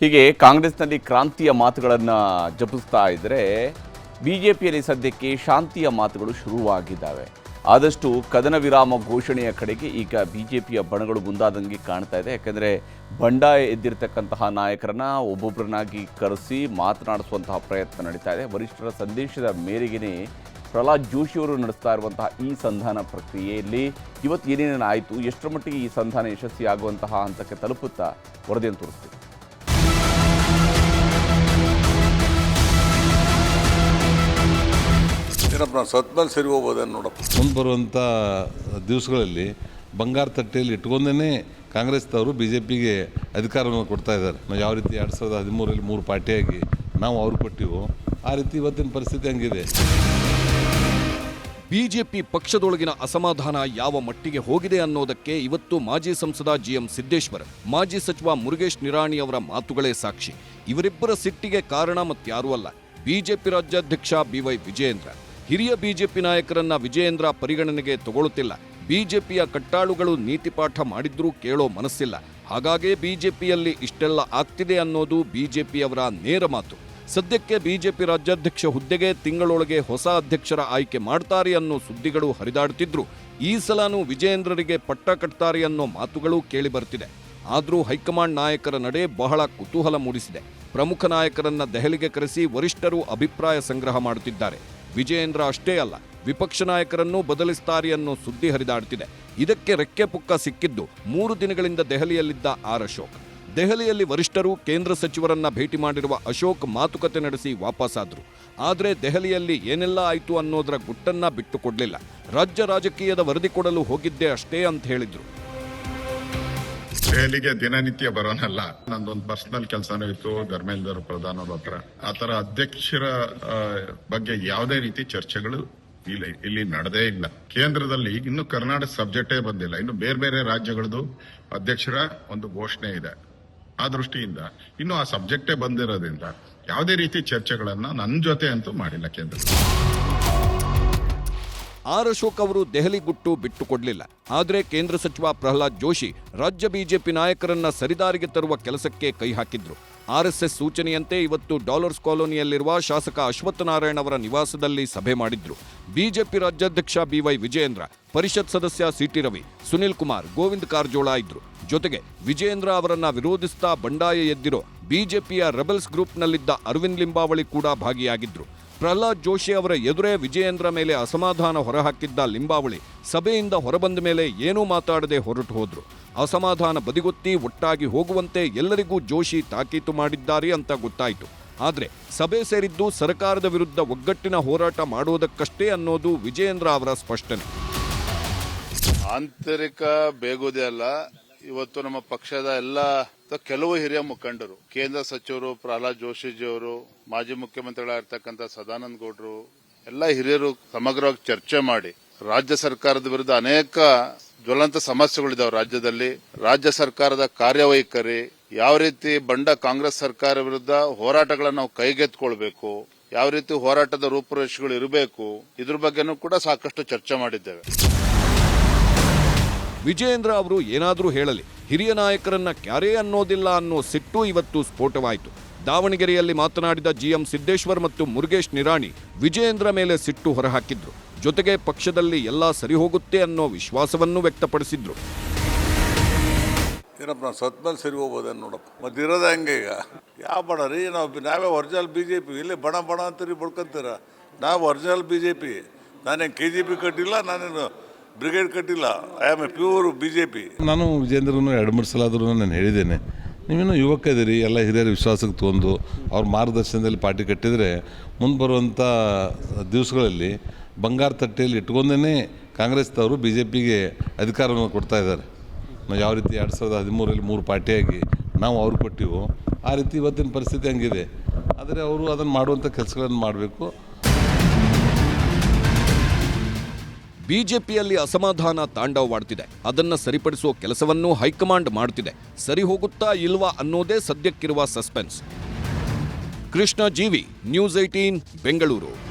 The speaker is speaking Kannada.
ಹೀಗೆ ಕಾಂಗ್ರೆಸ್ನಲ್ಲಿ ಕ್ರಾಂತಿಯ ಮಾತುಗಳನ್ನು ಜಪಿಸ್ತಾ ಇದ್ದರೆ ಬಿ ಜೆ ಪಿಯಲ್ಲಿ ಸದ್ಯಕ್ಕೆ ಶಾಂತಿಯ ಮಾತುಗಳು ಶುರುವಾಗಿದ್ದಾವೆ. ಆದಷ್ಟು ಕದನ ವಿರಾಮ ಘೋಷಣೆಯ ಕಡೆಗೆ ಈಗ ಬಿ ಜೆ ಪಿಯ ಬಣಗಳು ಮುಂದಾದಂಗೆ ಕಾಣ್ತಾ ಇದೆ. ಯಾಕೆಂದರೆ ಬಂಡಾಯ ಎದ್ದಿರತಕ್ಕಂತಹ ನಾಯಕರನ್ನ ಒಬ್ಬೊಬ್ಬರನ್ನಾಗಿ ಕರೆಸಿ ಮಾತನಾಡಿಸುವಂತಹ ಪ್ರಯತ್ನ ನಡೀತಾ ಇದೆ. ವರಿಷ್ಠರ ಸಂದೇಶದ ಮೇರೆಗೆ ಪ್ರಹ್ಲಾದ್ ಜೋಶಿಯವರು ನಡೆಸ್ತಾ ಇರುವಂತಹ ಈ ಸಂಧಾನ ಪ್ರಕ್ರಿಯೆಯಲ್ಲಿ ಇವತ್ತು ಏನೇನಾಯಿತು ಎಷ್ಟರ ಮಟ್ಟಿಗೆ ಈ ಸಂಧಾನ ಯಶಸ್ವಿಯಾಗುವಂತಹ ಹಂತಕ್ಕೆ ತಲುಪುತ್ತಾ ವರದಿಯನ್ನು ತೋರಿಸ್ತೀವಿ. ಏನಪ್ಪ ನಾವು ಸತ್ಮೇಲೆ ಸರಿ ಹೋಗ್ಬೋದೇನು ನೋಡಪ್ಪ. ಮುಂದೆ ಬರುವಂಥ ದಿವಸಗಳಲ್ಲಿ ಬಂಗಾರ ತಟ್ಟೆಯಲ್ಲಿ ಇಟ್ಕೊಂಡೇ ಕಾಂಗ್ರೆಸ್ದವರು ಬಿ ಜೆ ಪಿಗೆ ಅಧಿಕಾರವನ್ನು ಕೊಡ್ತಾ ಇದ್ದಾರೆ. ನಾವು ಯಾವ ರೀತಿ ಎರಡು ಸಾವಿರದ ಹದಿಮೂರರಲ್ಲಿ ಮೂರು ಪಾರ್ಟಿಯಾಗಿ ನಾವು ಅವ್ರು ಕೊಟ್ಟಿವೋ ಆ ರೀತಿ ಇವತ್ತಿನ ಪರಿಸ್ಥಿತಿ ಹಂಗಿದೆ. ಬಿಜೆಪಿ ಪಕ್ಷದೊಳಗಿನ ಅಸಮಾಧಾನ ಯಾವ ಮಟ್ಟಿಗೆ ಹೋಗಿದೆ ಅನ್ನೋದಕ್ಕೆ ಇವತ್ತು ಮಾಜಿ ಸಂಸದ ಜಿಎಂ ಸಿದ್ದೇಶ್ವರ್ ಮಾಜಿ ಸಚಿವ ಮುರುಗೇಶ್ ನಿರಾಣಿ ಅವರ ಮಾತುಗಳೇ ಸಾಕ್ಷಿ. ಇವರಿಬ್ಬರ ಸಿಟ್ಟಿಗೆ ಕಾರಣ ಮತ್ತಾರೂ ಅಲ್ಲ. ಬಿಜೆಪಿ ರಾಜ್ಯಾಧ್ಯಕ್ಷ ಬಿವೈ ವಿಜಯೇಂದ್ರ. ಹಿರಿಯ ಬಿಜೆಪಿ ನಾಯಕರನ್ನ ವಿಜಯೇಂದ್ರ ಪರಿಗಣನೆಗೆ ತಗೊಳ್ಳುತ್ತಿಲ್ಲ. ಬಿಜೆಪಿಯ ಕಟ್ಟಾಳುಗಳು ನೀತಿಪಾಠ ಮಾಡಿದ್ರೂ ಕೇಳೋ ಮನಸ್ಸಿಲ್ಲ. ಹಾಗಾಗೇ ಬಿಜೆಪಿಯಲ್ಲಿ ಇಷ್ಟೆಲ್ಲ ಆಗ್ತಿದೆ ಅನ್ನೋದು ಬಿಜೆಪಿಯವರ ನೇರ ಮಾತು. ಸದ್ಯಕ್ಕೆ ಬಿಜೆಪಿ ರಾಜ್ಯಾಧ್ಯಕ್ಷ ಹುದ್ದೆಗೆ ತಿಂಗಳೊಳಗೆ ಹೊಸ ಅಧ್ಯಕ್ಷರ ಆಯ್ಕೆ ಮಾಡ್ತಾರೆ ಅನ್ನೋ ಸುದ್ದಿಗಳು ಹರಿದಾಡುತ್ತಿದ್ರು ಈ ಸಲನೂ ವಿಜಯೇಂದ್ರರಿಗೆ ಪಟ್ಟ ಕಟ್ತಾರೆ ಅನ್ನೋ ಮಾತುಗಳು ಕೇಳಿ ಬರ್ತಿದೆ ಆದರೂ ಹೈಕಮಾಂಡ್ ನಾಯಕರ ನಡೆ ಬಹಳ ಕುತೂಹಲ ಮೂಡಿಸಿದೆ. ಪ್ರಮುಖ ನಾಯಕರನ್ನ ದೆಹಲಿಗೆ ಕರೆಸಿ ವರಿಷ್ಠರು ಅಭಿಪ್ರಾಯ ಸಂಗ್ರಹ ಮಾಡುತ್ತಿದ್ದಾರೆ ವಿಜಯೇಂದ್ರ ಅಷ್ಟೇ ಅಲ್ಲ, ವಿಪಕ್ಷ ನಾಯಕರನ್ನು ಬದಲಿಸ್ತಾರೆ ಅನ್ನೋ ಸುದ್ದಿ ಹರಿದಾಡ್ತಿದೆ. ಇದಕ್ಕೆ ರೆಕ್ಕೆ ಪುಕ್ಕ ಸಿಕ್ಕಿದ್ದು ಮೂರು ದಿನಗಳಿಂದ ದೆಹಲಿಯಲ್ಲಿದ್ದ ಆರ್ ಅಶೋಕ್. ದೆಹಲಿಯಲ್ಲಿ ವರಿಷ್ಠರು, ಕೇಂದ್ರ ಸಚಿವರನ್ನ ಭೇಟಿ ಮಾಡಿರುವ ಅಶೋಕ್ ಮಾತುಕತೆ ನಡೆಸಿ ವಾಪಸ್ಸಾದ್ರು ಆದರೆ ದೆಹಲಿಯಲ್ಲಿ ಏನೆಲ್ಲ ಆಯಿತು ಅನ್ನೋದರ ಗುಟ್ಟನ್ನ ಬಿಟ್ಟುಕೊಡಲಿಲ್ಲ ರಾಜ್ಯ ರಾಜಕೀಯದ ವರದಿ ಕೊಡಲು ಹೋಗಿದ್ದೆ ಅಷ್ಟೇ ಅಂತ ಹೇಳಿದ್ರು. ದೆಹಲಿಗೆ ದಿನನಿತ್ಯ ಬರೋನಲ್ಲ. ನಂದೊಂದು ಪರ್ಸನಲ್ ಕೆಲಸನೂ ಇತ್ತು, ಧರ್ಮೇಂದ್ರ ಪ್ರಧಾನ ಅವ್ರ ಹತ್ರ. ಆತರ ಅಧ್ಯಕ್ಷರ ಬಗ್ಗೆ ಯಾವುದೇ ರೀತಿ ಚರ್ಚೆಗಳು ಇಲ್ಲಿ ಇಲ್ಲಿ ನಡೆದೇ ಇಲ್ಲ. ಕೇಂದ್ರದಲ್ಲಿ ಇನ್ನು ಕರ್ನಾಟಕ ಸಬ್ಜೆಕ್ಟೇ ಬಂದಿಲ್ಲ. ಇನ್ನು ಬೇರೆ ಬೇರೆ ರಾಜ್ಯಗಳದ್ದು ಅಧ್ಯಕ್ಷರ ಒಂದು ಘೋಷಣೆ ಇದೆ. ಆ ದೃಷ್ಟಿಯಿಂದ ಇನ್ನು ಆ ಸಬ್ಜೆಕ್ಟೇ ಬಂದಿರೋದ್ರಿಂದ ಯಾವುದೇ ರೀತಿ ಚರ್ಚೆಗಳನ್ನ ನನ್ನ ಜೊತೆ ಅಂತೂ ಮಾಡಿಲ್ಲ ಕೇಂದ್ರ ಆರ್ ಅಶೋಕ್ ಅವರು ದೆಹಲಿ ಗುಟ್ಟು ಬಿಟ್ಟುಕೊಡಲಿಲ್ಲ. ಆದರೆ ಕೇಂದ್ರ ಸಚಿವ ಪ್ರಹ್ಲಾದ್ ಜೋಶಿ ರಾಜ್ಯ ಬಿಜೆಪಿ ನಾಯಕರನ್ನ ಸರಿದಾರಿಗೆ ತರುವ ಕೆಲಸಕ್ಕೆ ಕೈ ಹಾಕಿದ್ರು. ಆರ್ಎಸ್ಎಸ್ ಸೂಚನೆಯಂತೆ ಇವತ್ತು ಡಾಲರ್ಸ್ ಕಾಲೋನಿಯಲ್ಲಿರುವ ಶಾಸಕ ಅಶ್ವತ್ಥನಾರಾಯಣ ಅವರ ನಿವಾಸದಲ್ಲಿ ಸಭೆ ಮಾಡಿದ್ರು. ಬಿಜೆಪಿ ರಾಜ್ಯಾಧ್ಯಕ್ಷ ಬಿವೈ ವಿಜಯೇಂದ್ರ, ಪರಿಷತ್ ಸದಸ್ಯ ಸಿಟಿ ರವಿ, ಸುನಿಲ್ ಕುಮಾರ್, ಗೋವಿಂದ್ ಕಾರಜೋಳ ಇದ್ರು. ಜೊತೆಗೆ ವಿಜಯೇಂದ್ರ ಅವರನ್ನ ವಿರೋಧಿಸ್ತಾ ಬಂಡಾಯ ಎದ್ದಿರೋ ಬಿಜೆಪಿಯ ರೆಬಲ್ಸ್ ಗ್ರೂಪ್ನಲ್ಲಿದ್ದ ಅರವಿಂದ್ ಲಿಂಬಾವಳಿ ಕೂಡ ಭಾಗಿಯಾಗಿದ್ರು. ಪ್ರಹ್ಲಾದ್ ಜೋಶಿ ಅವರ ಎದುರೇ ವಿಜಯೇಂದ್ರ ಮೇಲೆ ಅಸಮಾಧಾನ ಹೊರಹಾಕಿದ್ದ ಲಿಂಬಾವಳಿ ಸಭೆಯಿಂದ ಹೊರಬಂದ ಮೇಲೆ ಏನೂ ಮಾತಾಡದೆ ಹೊರಟು ಹೋದ್ರು. ಅಸಮಾಧಾನ ಬದಿಗೊತ್ತಿ ಒಟ್ಟಾಗಿ ಹೋಗುವಂತೆ ಎಲ್ಲರಿಗೂ ಜೋಶಿ ತಾಕೀತು ಮಾಡಿದ್ದಾರೆ ಅಂತ ಗೊತ್ತಾಯಿತು. ಆದರೆ ಸಭೆ ಸೇರಿದ್ದು ಸರ್ಕಾರದ ವಿರುದ್ಧ ಒಗ್ಗಟ್ಟಿನ ಹೋರಾಟ ಮಾಡುವುದಕ್ಕಷ್ಟೇ ಅನ್ನೋದು ವಿಜಯೇಂದ್ರ ಅವರ ಸ್ಪಷ್ಟನೆ. ಆಂತರಿಕ ಬೇಗುದೇ ಅಲ್ಲ. ಇವತ್ತು ನಮ್ಮ ಪಕ್ಷದ ಎಲ್ಲ ಕೆಲವು ಹಿರಿಯ ಮುಖಂಡರು, ಕೇಂದ್ರ ಸಚಿವರು, ಪ್ರಹ್ಲಾದ್ ಜೋಶಿಜಿ ಅವರು ಮಾಜಿ ಮುಖ್ಯಮಂತ್ರಿಗಳಾಗಿರ್ತಕ್ಕಂಥ ಸದಾನಂದ ಗೌಡರು, ಎಲ್ಲ ಹಿರಿಯರು ಸಮಗ್ರವಾಗಿ ಚರ್ಚೆ ಮಾಡಿ, ರಾಜ್ಯ ಸರ್ಕಾರದ ವಿರುದ್ಧ ಅನೇಕ ಜ್ವಲಂತ ಸಮಸ್ಯೆಗಳಿದಾವೆ ರಾಜ್ಯದಲ್ಲಿ. ರಾಜ್ಯ ಸರ್ಕಾರದ ಕಾರ್ಯವೈಖರಿ, ಯಾವ ರೀತಿ ಬಂಡ ಕಾಂಗ್ರೆಸ್ ಸರ್ಕಾರ ವಿರುದ್ಧ ಹೋರಾಟಗಳನ್ನು ನಾವು ಕೈಗೆತ್ಕೊಳ್ಬೇಕು ಯಾವ ರೀತಿ ಹೋರಾಟದ ರೂಪುರೇಷೆಗಳು ಇರಬೇಕು, ಇದ್ರ ಬಗ್ಗೆನೂ ಕೂಡ ಸಾಕಷ್ಟು ಚರ್ಚೆ ಮಾಡಿದ್ದೇವೆ. ವಿಜಯೇಂದ್ರ ಅವರು ಏನಾದರೂ ಹೇಳಲಿ. ಹಿರಿಯ ನಾಯಕರನ್ನ ಕ್ಯಾರೇ ಅನ್ನೋದಿಲ್ಲ ಅನ್ನೋ ಸಿಟ್ಟು ಇವತ್ತು ಸ್ಫೋಟವಾಯಿತು. ದಾವಣಗೆರೆಯಲ್ಲಿ ಮಾತನಾಡಿದ ಜಿಎಂ ಸಿದ್ದೇಶ್ವರ್ ಮತ್ತು ಮುರುಗೇಶ್ ನಿರಾಣಿ ವಿಜಯೇಂದ್ರ ಮೇಲೆ ಸಿಟ್ಟು ಹೊರಹಾಕಿದ್ರು. ಜೊತೆಗೆ ಪಕ್ಷದಲ್ಲಿ ಎಲ್ಲ ಸರಿ ಹೋಗುತ್ತೆ ಅನ್ನೋ ವಿಶ್ವಾಸವನ್ನು ವ್ಯಕ್ತಪಡಿಸಿದ್ರು. ಏನಪ್ಪ ನಾವು ಸರಿ ಹೋಗ್ಬೋದೇನು ನೋಡಪ್ಪ. ಮತ್ತೆ ಇರೋದೇ ಹಂಗೆ ಈಗ. ಯಾವ ಬಣ ರೀ? ನಾವು ನಾವೇ ಒರಿಜಿನಲ್ ಬಿ ಜೆ ಪಿ ಇಲ್ಲಿ ಬಣ ಬಣ ಅಂತೀರಿ ಬಡ್ಕೊಂತೀರ ನಾವು ಒರಿಜಿನಲ್ ಬಿ ಜೆ ಪಿ ನಾನೇನು ಕೆ ಜಿ ಪಿ ಕಟ್ಟಿಲ್ಲ, ನಾನೇನು ಬ್ರಿಗೇಡ್ ಕಟ್ಟಿಲ್ಲ. I am a pure B J P ನಾನು ವಿಜೇಂದ್ರನು ಎರಡು ಮೂರು ಸಲ ಆದರೂ ನಾನು ಹೇಳಿದ್ದೇನೆ. ನೀವೇನು ಯುವಕ ಇದ್ದೀರಿ, ಎಲ್ಲ ಹಿರಿಯರ ವಿಶ್ವಾಸಕ್ಕೆ ತೊಂದು ಅವ್ರ ಮಾರ್ಗದರ್ಶನದಲ್ಲಿ ಪಾರ್ಟಿ ಕಟ್ಟಿದರೆ ಮುಂದೆ ಬರುವಂಥ ದಿವಸಗಳಲ್ಲಿ ಬಂಗಾರ ತಟ್ಟೆಯಲ್ಲಿ ಇಟ್ಕೊಂಡೇ ಕಾಂಗ್ರೆಸ್ದವರು ಬಿ ಜೆ ಪಿಗೆ ಅಧಿಕಾರವನ್ನು ಕೊಡ್ತಾ ಇದ್ದಾರೆ. ನಾವು ಯಾವ ರೀತಿ ಎರಡು ಸಾವಿರದ ಹದಿಮೂರಲ್ಲಿ ಮೂರು ಪಾರ್ಟಿಯಾಗಿ ನಾವು ಅವ್ರು ಕೊಟ್ಟಿವೋ, ಆ ರೀತಿ ಇವತ್ತಿನ ಪರಿಸ್ಥಿತಿ ಹಂಗಿದೆ. ಆದರೆ ಅವರು ಅದನ್ನು ಮಾಡುವಂಥ ಕೆಲಸಗಳನ್ನು ಮಾಡಬೇಕು. ಬಿಜೆಪಿಯಲ್ಲಿ ಅಸಮಾಧಾನ ತಾಂಡವವಾಡ್ತಿದೆ ಅದನ್ನ ಸರಿಪಡಿಸುವ ಕೆಲಸವನ್ನು ಹೈಕಮಾಂಡ್ ಮಾಡ್ತಿದೆ. ಸರಿ ಹೋಗುತ್ತಾ ಇಲ್ವಾ ಅನ್ನೋದೇ ಸದ್ಯಕ್ಕಿರುವ ಸಸ್ಪೆನ್ಸ್. ಕೃಷ್ಣ ಜೀವಿ, ನ್ಯೂಸ್ ಏಟೀನ್ ಬೆಂಗಳೂರು.